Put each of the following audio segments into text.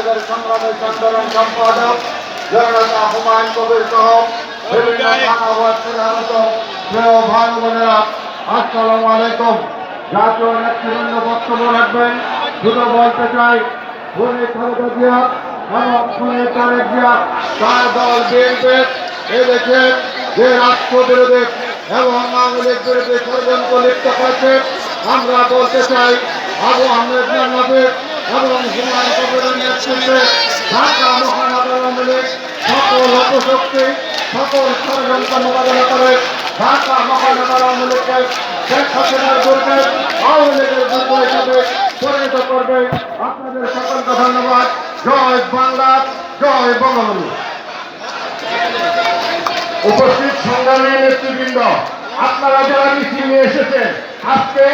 সংগ্রামের সম্পাদক জনতা হুমায়ুন কবির সহ বিভিন্ন মানবত প্রিয় ভাই বোনেরা আসসালামু আলাইকুম। জাতীয় নেতৃবৃন্দ বক্তব্য রাখবেন। দুটো বলতে চাই খুনি খালেদা জিয়া এবং খুনি তারেক জিয়া তার দল বিএনপির এদেশে যে রাষ্ট্র বিরোধী এবং আওয়ামী লীগ বিরোধী ষড়যন্ত্র লিপ্ত করেছে আমরা বলতে চাই আবু আহমেদ নবী কবিরের ঢাকা মহানগর আওয়ামী সকল অপশক্তি সকল ষড়যন্ত্র মোকাবেলা করে ঢাকা মহানগর আওয়ামী শেখ হাসিনার দুর্গে আওয়ামী লীগের দুর্গ হিসাবে পরিণত করবে। আপনাদের সকলকে ধন্যবাদ। জয় বাংলা, জয় বঙ্গবন্ধু। উপস্থিত সংগ্রামী নেতৃবৃন্দ, আপনারা যারা মিছিল নিয়ে এসেছেন আজকে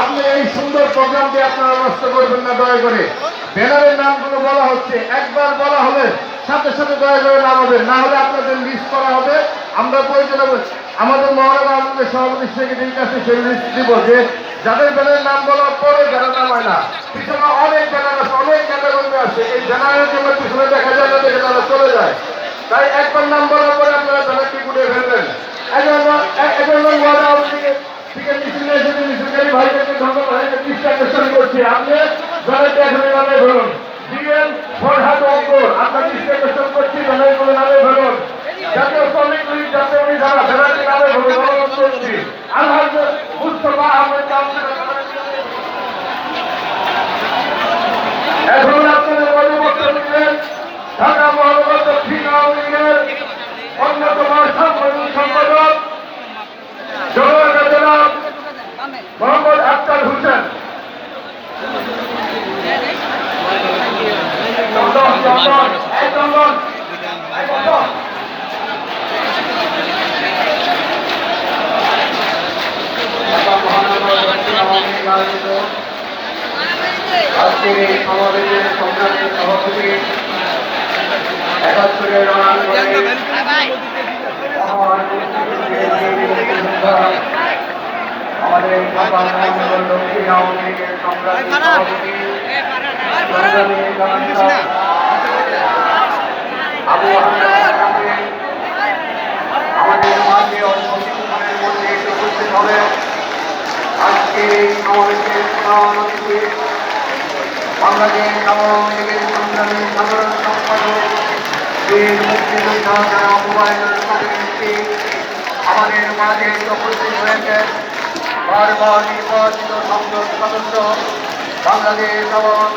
আপনি এই সুন্দর প্রোগ্রামটি আপনারা নষ্ট করবেন না, দয়া করে। ব্যানারের নামগুলো বলা হচ্ছে। একবার বলা হলে সাথে সাথে দয়া করে নামাবেন না হলে আপনাদের লিস্ট করা হবে। আমরা প্রয়োজন হবে আমাদের মহানগর আমাদের সভাপতি সেক্রেটারির কাছে সেই লিস্ট দিব যে যাদের ব্যানারের নাম বলার পরে যারা নামায় না, পিছনে অনেক ব্যানার আছে, অনেক নেতাকর্মী আছে। এই ব্যানারের জন্য পিছনে দেখা যায় না, দেখে তারা চলে যায়। তাই একবার নাম বলার পরে আপনারা ব্যানারটি গুটে ফেলবেন। ব্যানারটি এখন নামে এখন আপনাদের বক্তব্য দিলেন ঢাকা মহানগর দক্ষিণ আওয়ামী লীগের অন্যতম সাংগঠনিক সম্পাদক জনতা জনাব মোহাম্মদ আক্তার হোসেন চন্দন চন্দন এই চন্দন এই চন্দন ঢাকা মহানগর দক্ষিণ আওয়ামী লীগ আয়োজিত আজকের এই সমাবেশের সংগ্রামী সভাপতি একাত্তরের আমাদের দক্ষিণ আওয়ামী লীগের সংগ্রামী সভাপতি সংগ্রামী জনতা আবু আহমেদ নামে আমাদের মাঝে অল্প কিছুক্ষণের মধ্যে এসে উপস্থিত হবে আজকে সমাবেশের প্রধান অতিথি, বাংলাদেশ আওয়ামী লীগের সংগ্রামী সাধারণ সম্পাদক, বীর মুক্তিযোদ্ধা যারা মোবাইলের সমিতি আমাদের মাঝে উপস্থিত হয়েছেন বারবার বাংলাদেশ আওয়ামী